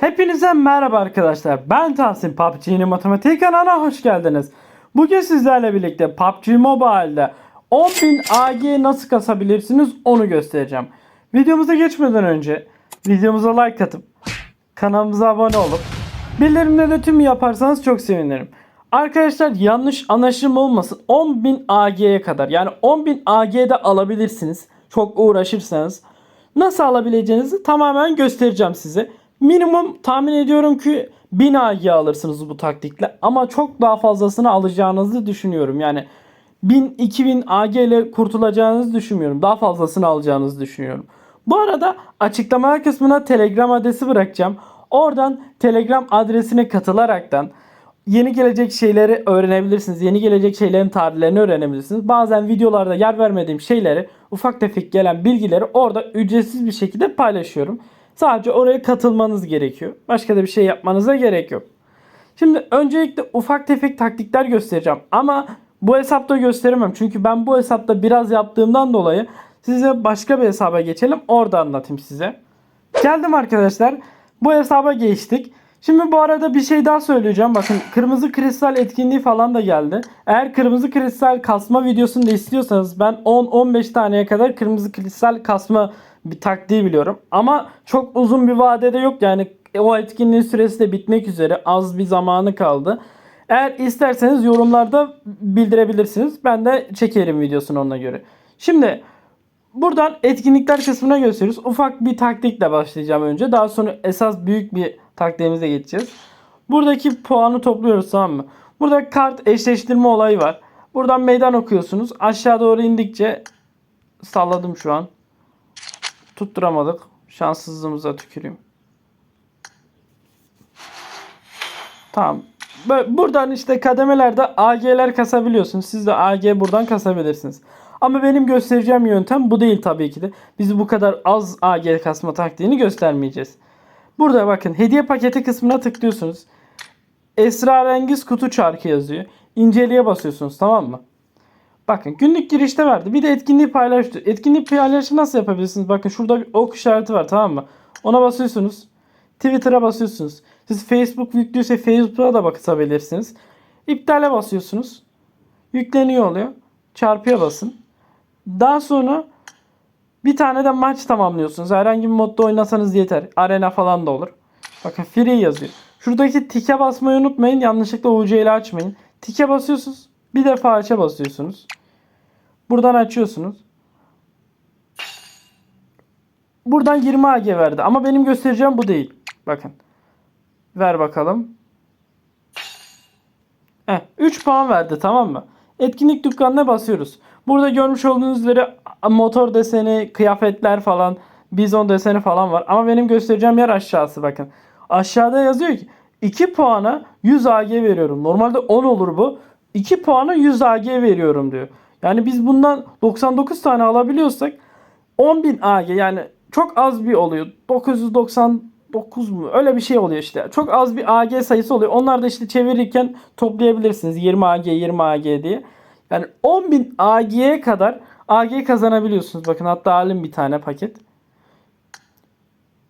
Hepinize merhaba arkadaşlar. Ben Tahsin PUBG'nin matematik kanalına hoş geldiniz. Bugün sizlerle birlikte PUBG Mobile'de 10.000 AG nasıl kasabilirsiniz onu göstereceğim. Videomuza geçmeden önce videomuza like atıp kanalımıza abone olup bildirimleri tüm yaparsanız çok sevinirim. Arkadaşlar yanlış anlaşılma olmasın 10.000 AG'ye kadar yani 10.000 AG'de alabilirsiniz. Çok uğraşırsanız. Nasıl alabileceğinizi tamamen göstereceğim size. Minimum tahmin ediyorum ki 1000 AG alırsınız bu taktikle ama çok daha fazlasını alacağınızı düşünüyorum. Yani 1000-2000 AG ile kurtulacağınızı düşünmüyorum. Daha fazlasını alacağınızı düşünüyorum. Bu arada açıklama kısmına Telegram adresi bırakacağım. Oradan Telegram adresine katılaraktan yeni gelecek şeyleri öğrenebilirsiniz. Yeni gelecek şeylerin tarihlerini öğrenebilirsiniz. Bazen videolarda yer vermediğim şeyleri, ufak tefek gelen bilgileri orada ücretsiz bir şekilde paylaşıyorum. Sadece oraya katılmanız gerekiyor. Başka da bir şey yapmanıza gerek yok. Şimdi öncelikle ufak tefek taktikler göstereceğim. Ama bu hesapta gösteremem. Çünkü ben bu hesapta biraz yaptığımdan dolayı size başka bir hesaba geçelim. Orada anlatayım size. Geldim arkadaşlar. Bu hesaba geçtik. Şimdi bu arada bir şey daha söyleyeceğim. Bakın kırmızı kristal etkinliği falan da geldi. Eğer kırmızı kristal kasma videosunu da istiyorsanız ben 10-15 taneye kadar kırmızı kristal kasma bir taktiği biliyorum. Ama çok uzun bir vadede yok. Yani o etkinliğin süresi de bitmek üzere. Az bir zamanı kaldı. Eğer isterseniz yorumlarda bildirebilirsiniz. Ben de çekerim videosunu ona göre. Şimdi buradan etkinlikler kısmına gösteriyoruz. Ufak bir taktikle başlayacağım önce. Daha sonra esas büyük bir taktiğimize geçeceğiz. Buradaki puanı topluyoruz tamam mı? Burada kart eşleştirme olayı var. Buradan meydan okuyorsunuz. Aşağı doğru indikçe salladım şu an. Tutturamadık. Şanssızlığımıza tüküreyim. Tamam. Böyle buradan işte kademelerde AG'ler kasabiliyorsunuz. Siz de AG buradan kasabilirsiniz. Ama benim göstereceğim yöntem bu değil tabii ki de. Biz bu kadar az AG kasma taktiğini göstermeyeceğiz. Burada bakın hediye paketi kısmına tıklıyorsunuz. Esrarengiz kutu çarkı yazıyor. İnceliğe basıyorsunuz tamam mı? Bakın günlük girişte verdi. Bir de etkinliği paylaştı. Etkinliği paylaşı nasıl yapabilirsiniz? Bakın şurada bir ok işareti var tamam mı? Ona basıyorsunuz. Twitter'a basıyorsunuz. Siz Facebook yüklüyse Facebook'a da bakabilirsiniz. İptale basıyorsunuz. Yükleniyor oluyor. Çarpıya basın. Daha sonra bir tane de maç tamamlıyorsunuz. Herhangi bir modda oynasanız yeter. Arena falan da olur. Bakın free yazıyor. Şuradaki tike basmayı unutmayın. Yanlışlıkla UC açmayın. Tike basıyorsunuz. Bir defa aça basıyorsunuz. Buradan açıyorsunuz. Buradan 20 AG verdi. Ama benim göstereceğim bu değil. Bakın. Ver bakalım. Heh, 3 puan verdi tamam mı? Etkinlik dükkanına basıyoruz. Burada görmüş olduğunuz üzere motor deseni, kıyafetler falan, bizon deseni falan var. Ama benim göstereceğim yer aşağısı bakın. Aşağıda yazıyor ki 2 puana 100 AG veriyorum. Normalde 10 olur bu. 2 puana 100 AG veriyorum diyor. Yani biz bundan 99 tane alabiliyorsak 10.000 AG yani çok az bir oluyor. 999 mu? Öyle bir şey oluyor işte. Çok az bir AG sayısı oluyor. Onlar da işte çevirirken toplayabilirsiniz. 20 AG, 20 AG diye. Yani 10.000 AG'ye kadar AG kazanabiliyorsunuz. Bakın hatta alayım bir tane paket.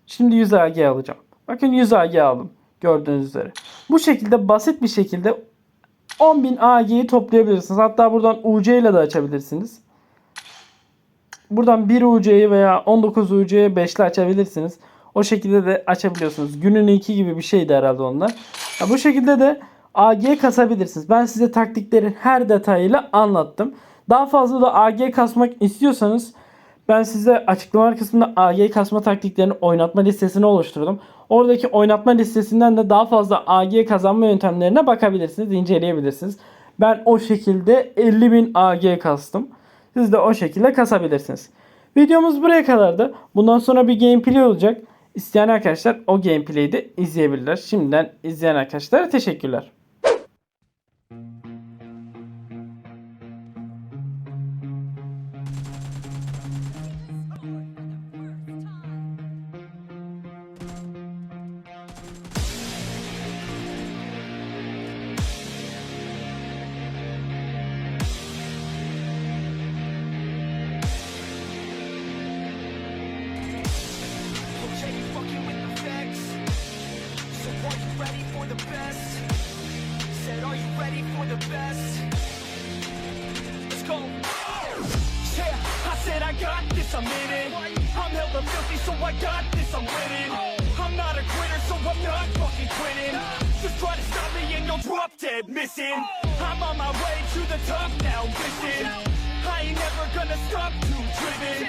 Şimdi 100 AG alacağım. Bakın 100 AG aldım. Gördüğünüz üzere. Bu şekilde basit bir şekilde 10.000 AG'yi toplayabilirsiniz. Hatta buradan UC ile de açabilirsiniz. Buradan 1 UC'yi veya 19 UC'yi 5'li açabilirsiniz. O şekilde de açabiliyorsunuz. Günün 2 gibi bir şeydi herhalde onlar. Ya bu şekilde de AG kasabilirsiniz. Ben size taktiklerin her detayıyla anlattım. Daha fazla da AG kasmak istiyorsanız ben size açıklamalar kısmında AG kasma taktiklerini oynatma listesini oluşturdum. Oradaki oynatma listesinden de daha fazla AG kazanma yöntemlerine bakabilirsiniz, inceleyebilirsiniz. Ben o şekilde 50.000 AG kastım. Siz de o şekilde kasabilirsiniz. Videomuz buraya kadardı. Bundan sonra bir gameplay olacak. İsteyen arkadaşlar o gameplay'i de izleyebilirler. Şimdiden izleyen arkadaşlara teşekkürler. The best. Said, are you ready for the best? Let's go. Yeah, I said I got this, I'm in it. I'm hella filthy, so I got this, I'm winning. I'm not a quitter, so I'm not fucking quitting. Just try to stop me and you'll drop dead missing. I'm on my way to the top now, listen. I ain't never gonna stop too driven.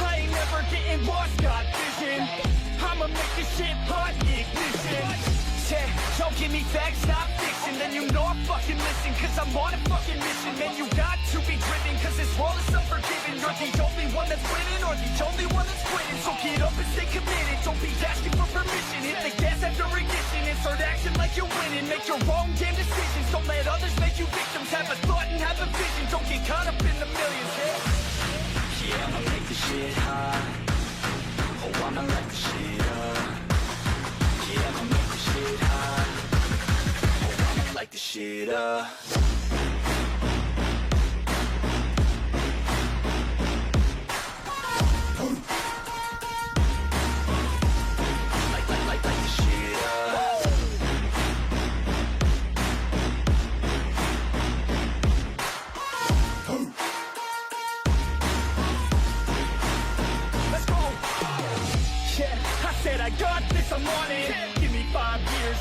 I ain't never getting lost, got vision. I'ma make this shit hot, ignition. Don't give me facts, not fiction Then you know I'm fucking listen Cause I'm on a fucking mission. Man, you got to be driven Cause this world is unforgiving. You're the only one that's winning Or the only one that's quitting. So get up and stay committed. Don't be asking for permission. Hit the gas after ignition. And start acting like you're winning. Make your own damn decisions. Don't let others make you it up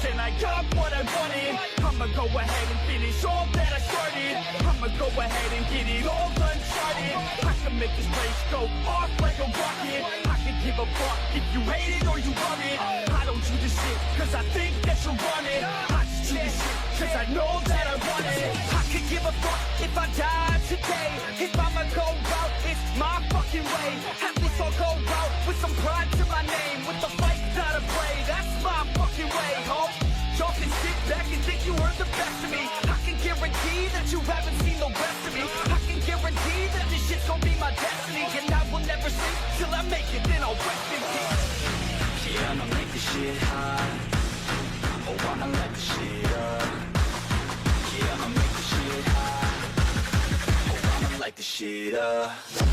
and I got what I wanted. I'ma go ahead and finish all that I started. I'ma go ahead and get it all uncharted. I can make this place go off like a rocket. I can give a fuck if you hate it or you love it. I don't do this shit cause I think that you want it. I just do this shit cause I know that I want it. I could give a fuck if I die today. If I'ma go out, it's my fucking way. At least I'll go out with some pride to my name. With the fight I play, that's my fucking way, ho. Y'all can sit back and think you heard the best of me. I can guarantee that you haven't seen the rest of me. I can guarantee that this shit's gonna be my destiny. And I will never sleep till I make it, then I'll rest in peace. Yeah, I'ma make this shit hot. Oh, I'ma light this shit up. Yeah, I'ma make this shit hot. Oh, I'ma light this shit up.